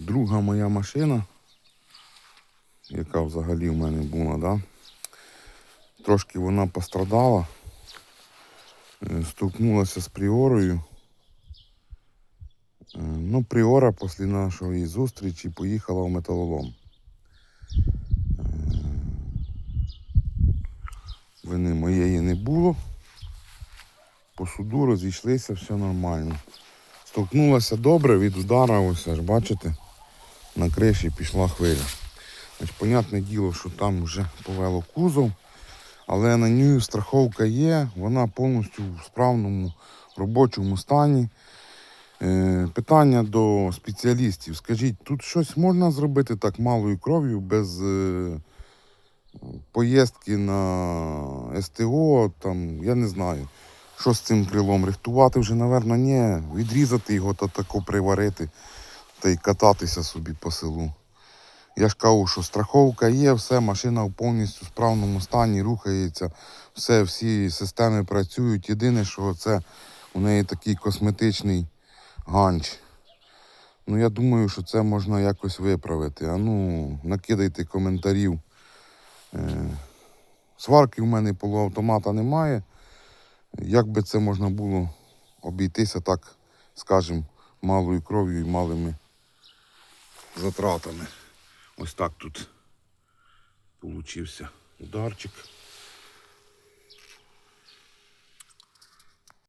друга моя машина, яка взагалі в мене була, да? трошки вона пострадала, Е, столкнулася з пріорою. Е, Ну, пріора після нашої зустрічі поїхала в металолом. Е, Вини моєї не було. По суду розійшлися, все нормально. Столкнулася добре від удара, ось аж бачите, на криші пішла хвиля. Значить, понятне діло, що там вже повело кузов, але на ній страховка є, вона повністю в справному робочому стані. Е, питання до спеціалістів. Скажіть, тут щось можна зробити так малою кров'ю без е, поїздки на СТО, там, я не знаю. Що з цим крилом? Рихтувати вже, напевно, ні. Відрізати його та тако приварити та й кататися собі по селу. Я ж кажу, що страховка є, все, машина в повністю справному стані, рухається, все, всі системи працюють. Єдине, що це у неї такий косметичний ганч. Ну, я думаю, що це можна якось виправити. А ну, накидайте коментарів. Е, сварки в мене полуавтомата немає. Як би це можна було обійтися так, скажімо, малою кров'ю і малими затратами. Ось так тут получився ударчик.